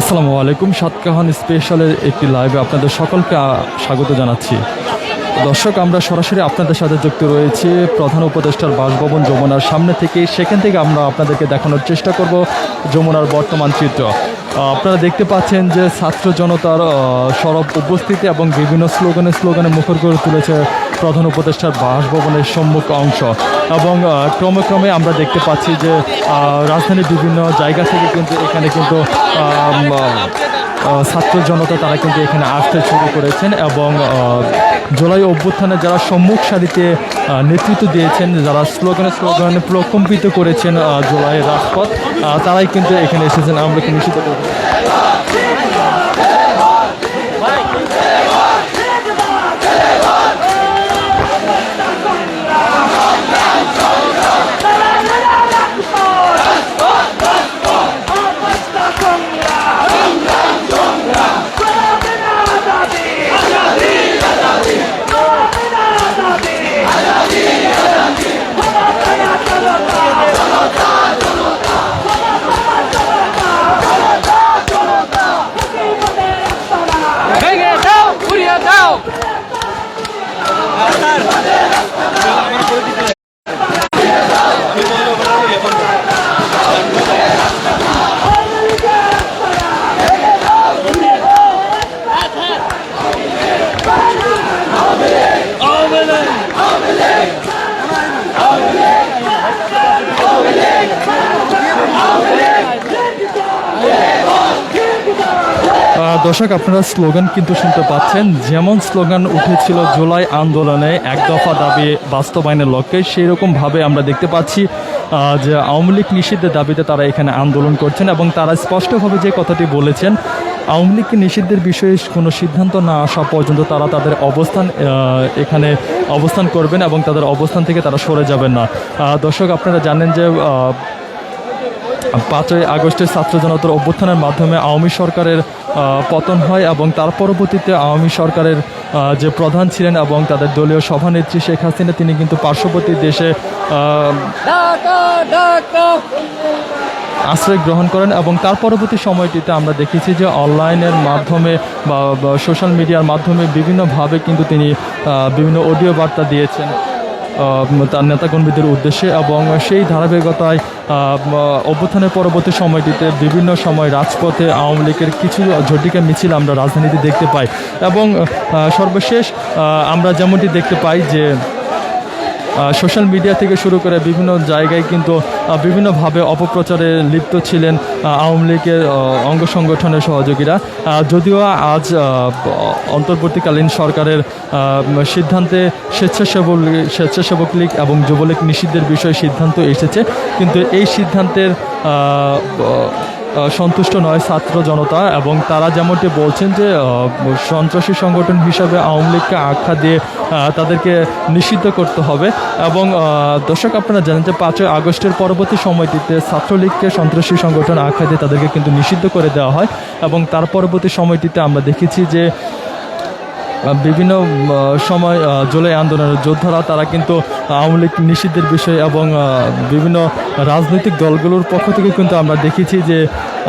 আসসালামু আলাইকুম। সাতকাহান স্পেশালের একটি লাইভে আপনাদের সকলকে স্বাগত জানাচ্ছি। দর্শক, আমরা সরাসরি আপনাদের সাথে যুক্ত রয়েছি প্রধান উপদেষ্টার বাসভবন যমুনার সামনে থেকে। সেখান থেকে আমরা আপনাদেরকে দেখানোর চেষ্টা করব যমুনার বর্তমান চিত্র। আপনারা দেখতে পাচ্ছেন যে ছাত্র জনতার সরব উপস্থিতি এবং বিভিন্ন স্লোগানে স্লোগানে মুখর করে তুলেছে প্রধান উপদেষ্টার বাসভবনের সম্মুখ অংশ। এবং ক্রমে ক্রমে আমরা দেখতে পাচ্ছি যে রাজধানীর বিভিন্ন জায়গা থেকে কিন্তু এখানে কিন্তু ছাত্র জনতা তারা কিন্তু এখানে আসতে শুরু করেছেন এবং জুলাই অভ্যুত্থানে যারা সম্মুখ সারিতে নেতৃত্ব দিয়েছেন, যারা স্লোগানে স্লোগানে প্রকম্পিত করেছেন জুলাই রাজপথ তারাই কিন্তু এখানে এসেছেন। আমরা কিন্তু নিশ্চিত দর্শক, আপনারা স্লোগান কিন্তু শুনতে পাচ্ছেন। যেমন স্লোগান উঠেছিল জুলাই আন্দোলনে, এক দফা দাবি বাস্তবায়নের লক্ষ্যে সেই রকমভাবে আমরা দেখতে পাচ্ছি যে আওয়ামী লীগ নিষিদ্ধের দাবিতে তারা এখানে আন্দোলন করছেন এবং তারা স্পষ্টভাবে যে কথাটি বলেছেন, আওয়ামী লীগকে নিষিদ্ধের বিষয়ে কোনো সিদ্ধান্ত না আসা পর্যন্ত তারা তাদের অবস্থান এখানে অবস্থান করবেন এবং তাদের অবস্থান থেকে তারা সরে যাবেন না। দর্শক, আপনারা জানেন যে পাঁচই আগস্টের ছাত্র জনতার অভ্যুত্থানের মাধ্যমে আওয়ামী সরকারের পতন হয় এবং তার পরবর্তীতে আওয়ামী সরকারের যে প্রধান ছিলেন এবং তাদের দলীয় সভানেত্রী শেখ হাসিনা, তিনি কিন্তু পার্শ্ববর্তী দেশে আশ্রয় গ্রহণ করেন এবং তার পরবর্তী সময়টিতে আমরা দেখেছি যে অনলাইনের মাধ্যমে বা সোশ্যাল মিডিয়ার মাধ্যমে বিভিন্নভাবে কিন্তু তিনি বিভিন্ন অডিও বার্তা দিয়েছেন। তার নেতাকর্মীদের উদ্দেশ্যে এবং সেই ধারাবাহিকতায় অভ্যুত্থানের পরবর্তী সময়টিতে বিভিন্ন সময় রাজপথে আওয়ামী লীগের কিছু ঝটিকা মিছিল আমরা রাজধানীতে দেখতে পাই। এবং সর্বশেষ আমরা যেমনটি দেখতে পাই যে সোশ্যাল মিডিয়া থেকে শুরু করে বিভিন্ন জায়গায় কিন্তু বিভিন্নভাবে অপপ্রচারে লিপ্ত ছিলেন আওয়ামী লীগের অঙ্গ সংগঠনের সহযোগীরা। যদিও আজ অন্তর্বর্তীকালীন সরকারের সিদ্ধান্তে স্বেচ্ছাসেবক স্বেচ্ছাসেবক লীগ এবং যুবলীগ নিষিদ্ধের বিষয়ে সিদ্ধান্ত এসেছে। কিন্তু এই সিদ্ধান্তের সন্তুষ্ট নয় ছাত্র জনতা এবং তারা যেমনটি বলছেন যে সন্ত্রাসী সংগঠন হিসাবে আওয়ামী লীগকে আখ্যা দিয়ে তাদেরকে নিষিদ্ধ করতে হবে এবং দর্শক আপনারা জানেন যে পাঁচই আগস্টের পরবর্তী সময়টিতে ছাত্রলীগকে সন্ত্রাসী সংগঠন আখ্যা দিয়ে তাদেরকে কিন্তু নিষিদ্ধ করে দেওয়া হয় এবং তার পরবর্তী সময়টিতে আমরা দেখেছি যে বিভিন্ন সময় জলাই আন্দোলনের যোদ্ধারা, তারা কিন্তু আওয়ামী লীগ নিষিদ্ধের বিষয়ে এবং বিভিন্ন রাজনৈতিক দলগুলোর পক্ষ থেকে কিন্তু আমরা দেখেছি যে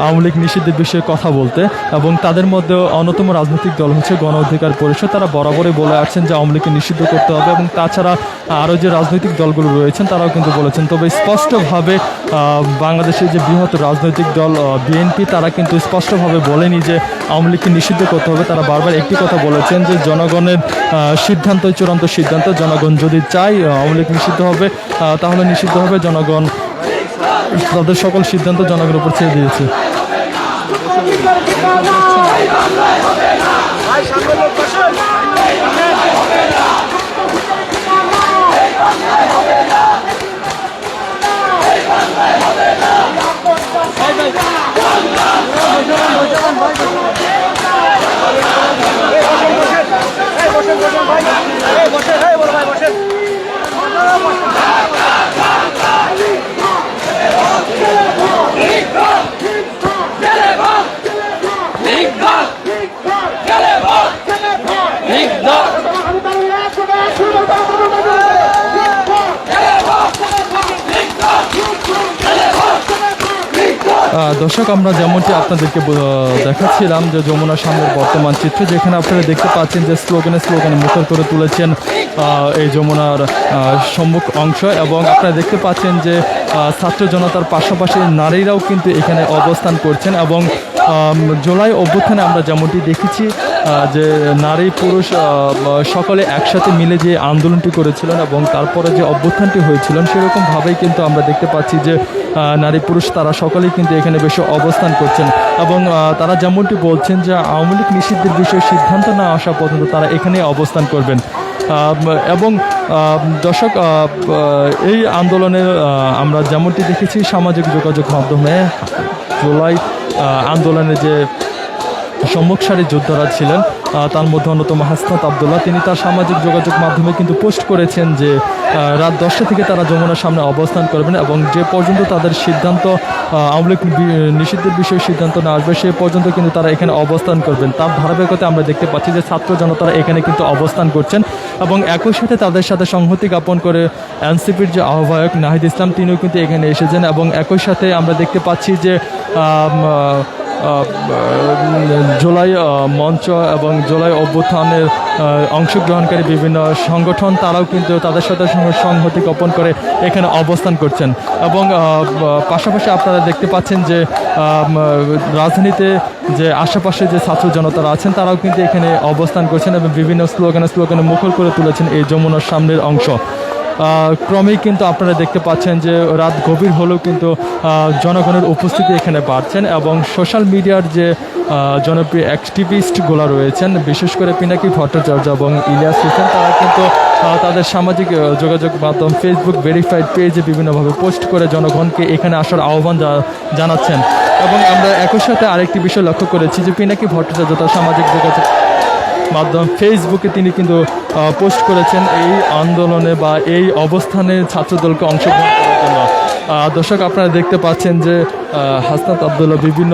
আওয়ামী লীগ নিষিদ্ধের বিষয়ে কথা বলতে এবং তাদের মধ্যে অন্যতম রাজনৈতিক দল হচ্ছে গণ অধিকার পরিষদ। তারা বরাবরই বলে আসছেন যে আওয়ামী লীগকে নিষিদ্ধ করতে হবে এবং তাছাড়া আরও যে রাজনৈতিক দলগুলো রয়েছেন তারাও কিন্তু বলেছেন। তবে স্পষ্টভাবে বাংলাদেশের যে বৃহৎ রাজনৈতিক দল বিএনপি তারা কিন্তু স্পষ্টভাবে বলেনি যে আওয়ামী লীগকে নিষিদ্ধ করতে হবে। তারা বারবার একটি কথা বলেছেন যে জনগণের সিদ্ধান্তই চূড়ান্ত সিদ্ধান্ত। জনগণ যদি চায় আওয়ামী লীগ নিষিদ্ধ হবে তাহলে নিষিদ্ধ হবে। জনগণ তাদের সকল সিদ্ধান্ত জনগণের উপর ছেড়ে দিয়েছে। দর্শক দর্শক, আমরা যেমনটি আপনাদেরকে দেখাচ্ছিলাম যে যমুনার সামনের বর্তমান চিত্র, যেখানে আপনারা দেখতে পাচ্ছেন যে স্লোগানে স্লোগানে মুখর করে তুলেছেন এই যমুনার সম্মুখ অংশ এবং আপনারা দেখতে পাচ্ছেন যে ছাত্র জনতার পাশাপাশি নারীরাও কিন্তু এখানে অবস্থান করছেন এবং জুলাই অভ্যুত্থানে আমরা যেমনটি দেখেছি যে নারী পুরুষ সকলে একসাথে মিলে যে আন্দোলনটি করেছিলেন এবং তারপরে যে অভ্যুত্থানটি হয়েছিলেন, সেরকমভাবেই কিন্তু আমরা দেখতে পাচ্ছি যে নারী পুরুষ তারা সকলেই কিন্তু এখানে বেশি অবস্থান করছেন এবং তারা যেমনটি বলছেন যে, আওয়ামী লীগ নিষিদ্ধের বিষয়ে সিদ্ধান্ত না আসা পর্যন্ত তারা এখানেই অবস্থান করবেন। এবং দর্শক এই আন্দোলনে আমরা যেমনটি দেখেছি, সামাজিক যোগাযোগ মাধ্যমে জুলাই আন্দোলনের যে সম্মুখ সারির যোদ্ধারা ছিলেন। তার মধ্যে অন্যতম হাসনাত আবদুল্লাহ। তিনি তার সামাজিক যোগাযোগ মাধ্যমে কিন্তু পোস্ট করেছেন যে রাত দশটা থেকে তারা যমুনার সামনে অবস্থান করবেন এবং যে পর্যন্ত তাদের সিদ্ধান্ত আওয়ামী লীগ নিষিদ্ধের বিষয়ে সিদ্ধান্ত না আসবে, সে পর্যন্ত কিন্তু তারা এখানে অবস্থান করবেন। তার ধারাবাহিকতা আমরা দেখতে পাচ্ছি যে, ছাত্র জনতারা এখানে কিন্তু অবস্থান করছেন এবং একই সাথে তাদের সাথে সংহতি জ্ঞাপন করে এনসিপির যে আহ্বায়ক নাহিদ ইসলাম, তিনিও কিন্তু এখানে এসেছেন এবং একই সাথে আমরা দেখতে পাচ্ছি যে জুলাই মঞ্চ এবং জুলাই অভ্যুত্থানের অংশগ্রহণকারী বিভিন্ন সংগঠন, তারাও কিন্তু তাদের সাথে সংহতি গোপন করে এখানে অবস্থান করছেন। এবং পাশাপাশি আপনারা দেখতে পাচ্ছেন যে রাজধানীতে যে আশেপাশে যে ছাত্র জনতারা আছেন, তারাও কিন্তু এখানে অবস্থান করছেন এবং বিভিন্ন স্লোগানে স্লোগানে মুখর করে তুলেছেন এই যমুনার সামনের অংশ। ক্রমেই কিন্তু আপনারা দেখতে পাচ্ছেন যে রাত গভীর হলেও কিন্তু জনগণের উপস্থিতি এখানে বাড়ছেন এবং সোশ্যাল মিডিয়ার যে জনপ্রিয় অ্যাক্টিভিস্টগুলো রয়েছেন, বিশেষ করে পিনাকি ভট্টাচার্য এবং ইলিয়াস হোসেন, তারা কিন্তু তাদের সামাজিক যোগাযোগ মাধ্যম ফেসবুক ভেরিফাইড পেজে বিভিন্নভাবে পোস্ট করে জনগণকে এখানে আসার আহ্বান জানাচ্ছেন। এবং আমরা একই সাথে আরেকটি বিষয় লক্ষ্য করেছি যে পিনাকি ভট্টাচার্য তার সামাজিক যোগাযোগ মাধ্যম ফেসবুকে তিনি কিন্তু পোস্ট করেছেন এই আন্দোলনে বা এই অবস্থানে ছাত্রদলকে অংশগ্রহণ করার জন্য। দর্শক আপনারা দেখতে পাচ্ছেন যে হাসনাত আবদুল্লাহ বিভিন্ন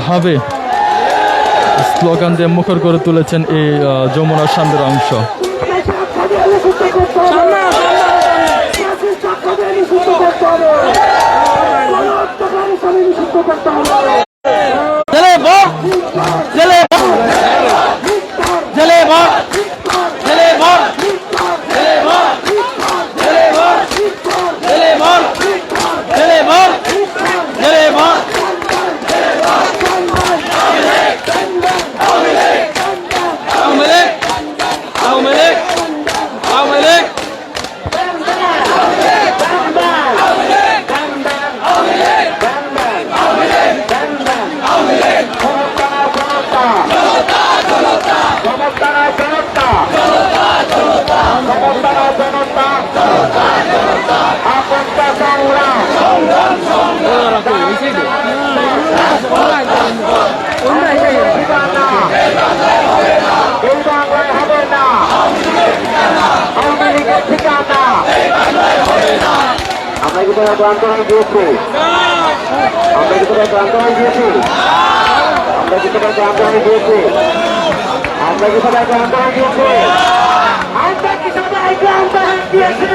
ভাবে স্লোগান দিয়ে মুখর করে তুলেছেন এই আহ, যমুনার সামনের অংশ। আমরা কি তোমার প্রান্তরণ দিয়েছি আমরা কি তোমার প্রান্তরণ দিয়েছি আমরা কি তোমার প্রান্তরণ দিয়েছি আমরা কি তোমার প্রান্তরণ দিয়েছি আমরা কি তোমার প্রান্তরণ দিয়েছি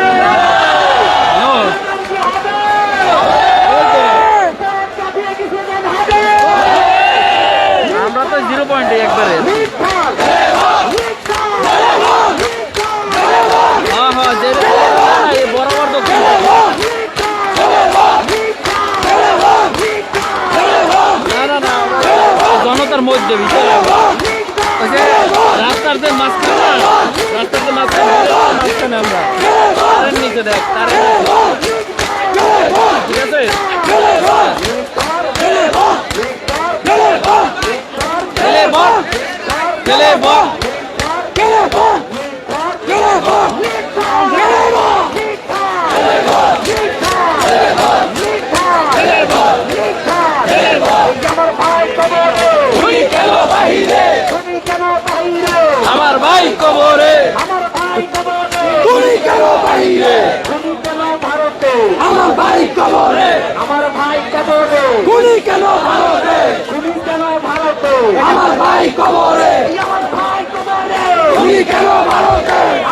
ভাই কবরে। আমার ভাই কবরে। তুমি কেন ভারতের